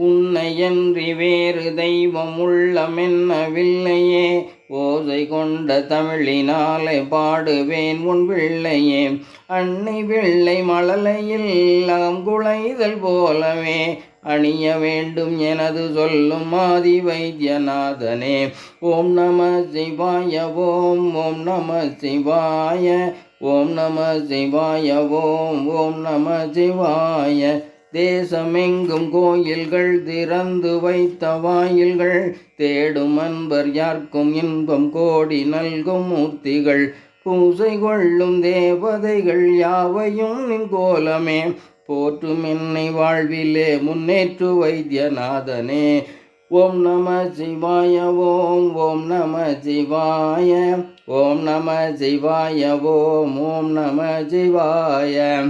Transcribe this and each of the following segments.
உன்னையன்றி வேறு தெய்வம் உள்ளமென்னவில்லையே. ஓசை கொண்ட தமிழினாலே பாடுவேன் உன் பிள்ளையே அன்னை பிள்ளை மழலையில் அங்குளைதல் போலவே. அணிய வேண்டும் எனது சொல்லும் ஆதி வைத்தியநாதனே ஓம் நம சிவாய ஓம் ஓம் நம சிவாய. ஓம் நம சிவாய ஓம் ஓம் நம சிவாய. தேசமெங்கும் கோயில்கள் திறந்து வைத்த வாயில்கள் தேடும் அன்பர் யார்க்கும் இன்பம் கோடி நல்கும் மூர்த்திகள். பூசை கொள்ளும் தேவதைகள் யாவையும் நின் கோலமே. போற்றும் என்னை வாழ்விலே முன்னேற்று வைத்தியநாதனே. ஓம் நம சிவாய ஓம் ஓம் நம சிவாய ஓம் நம சிவாய ஓம் ஓம் நம சிவாய.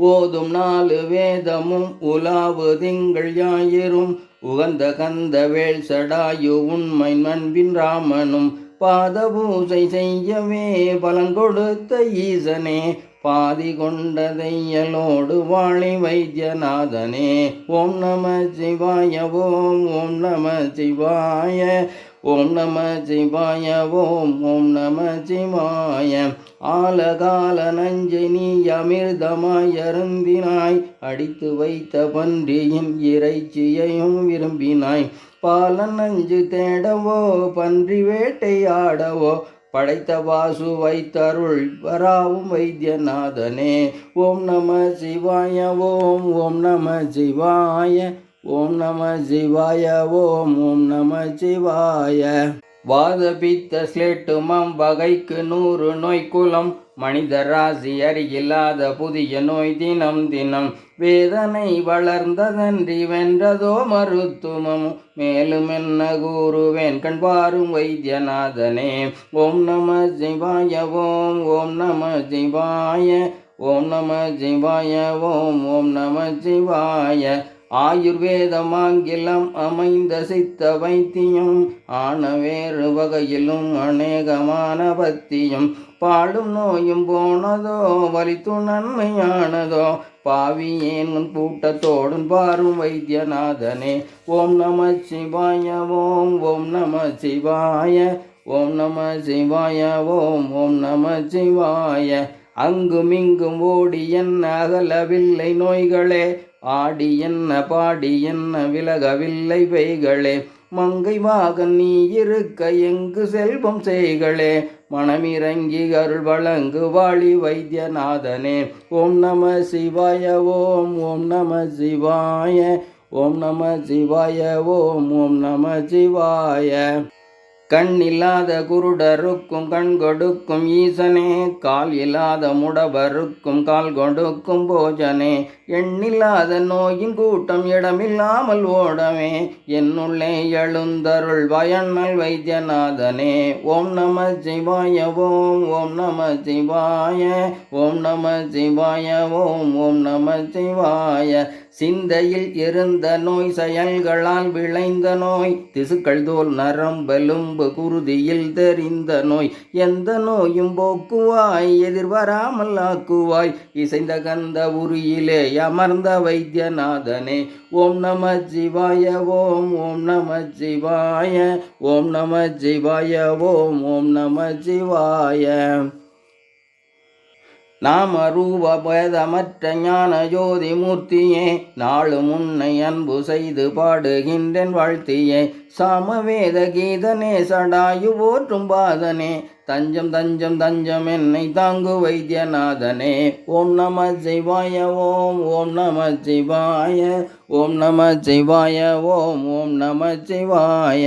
ஓதும் நாலு வேதமும் உலாவு திங்கள் யாயிரும் உகந்த கந்த வேள் சடாயு உண்மை நண்பின் ராமனும். பாதபூசை செய்யவே பலங்கொடுத்த ஈசனே. பாதி கொண்ட தையலோடு வாழி வைத்தியநாதனே. ஓம் நம சிவாய ஓம் ஓம் நம சிவாய. ஓம் நம சிவாய ஓம் ஓம் நம சிவாய ஆலகால நஞ்சை நீ அமிர்தமாய் அருந்தினாய். அடித்து வைத்த பன்றியின் இறைச்சியையும் விரும்பினாய். பால நஞ்சு தேடவோ பன்றி வேட்டையாடவோ படைத்த வாசு வைத்தருள் வராவும் வைத்தியநாதனே. ஓம் நம சிவாய ஓம் ஓம் நம சிவாய. ஓம் நம சிவாய ஓம் ஓம் நம சிவாய. வாதபித்த ஸ்லேட்டுமம் வகைக்கு நூறு நோய் குலம் மனித ராசி அறியில்லாத புதிய நோய் தினம் தினம். வேதனை வளர்ந்ததன்றி வென்றதோ மருத்துவம் மேலும் என்ன கூறுவேன் கண் பாரும் வைத்தியநாதனே. ஓம் நம சிவாய ஓம் ஓம் நம சிவாய ஓம் நம சிவாய ஓம் ஓம் நம சிவாய. ஆயுர்வேதமாங்கிலம் அமைந்த சித்த வைத்தியம் ஆன வேறு வகையிலும் அநேகமான பத்தியம் பாடும் நோயும் போனதோ வலித்து நன்மையானதோ பாவியேன் கூட்டத்தோடும் பாரும் வைத்தியநாதனே. ஓம் நம சிவாய ஓம் ஓம் நம சிவாய ஓம் நம சிவாய ஓம் ஓம் நம சிவாய. அங்குமிங்கும் ஓடி என் அகலவில்லை நோய்களே ஆடி என்ன பாடி என்ன விலகவில்லை பெய்களே. மங்கை வாகன் நீ இருக்க எங்கு செல்வம் செய்களே. மனமிறங்கி அருள் வழங்கு வாழி வைத்தியநாதனே. ஓம் நம சிவாய ஓம் ஓம் நம சிவாய ஓம் நம சிவாய ஓம் ஓம் நம சிவாய. கண் இல்லாத குருடருக்கும் கண் கொடுக்கும் ஈசனே கால் இல்லாத முடவருக்கும் கால் கொடுக்கும் போஜனே எண்ணில்லாத நோயின் கூட்டம் இடமில்லாமல் ஓடவே என்னுள்ளே எழுந்தருள் பயனல் வைத்தியநாதனே ஓம் நம சிவாய ஓம் ஓம் நம சிவாய ஓம் நம சிவாய ஓம் ஓம் நம சிவாய. சிந்தையில் இருந்த நோய் செயல்களால் விளைந்த நோய் திசுக்கள் தோல் நரம்பெலும்பு குருதியில் தெரிந்த நோய் எந்த நோயும் போக்குவாய் எதிர்வராமல் ஆக்குவாய் இசைந்த கந்த உரியிலே அமர்ந்த வைத்தியநாதனே ஓம் நம ஜிவாய ஓம் ஓம் நம ஜிவாய ஓம் நம ஜிவாய ஓம் ஓம் நம ஜிவாய நாம ரூப பேதமற்ற ஞான ஜோதி மூர்த்தியே நாளு முன்னை அன்பு செய்து பாடுகின்றேன் வாழ்த்தியே. சாமவேத கீதனே சடாயு போற்றும் பாதனே. தஞ்சம் தஞ்சம் தஞ்சம் என்னை தாங்கு வைத்தியநாதனே. ஓம் நம சிவாய ஓம் ஓம் நம சிவாய ஓம் நம சிவாய ஓம் ஓம் நம சிவாய.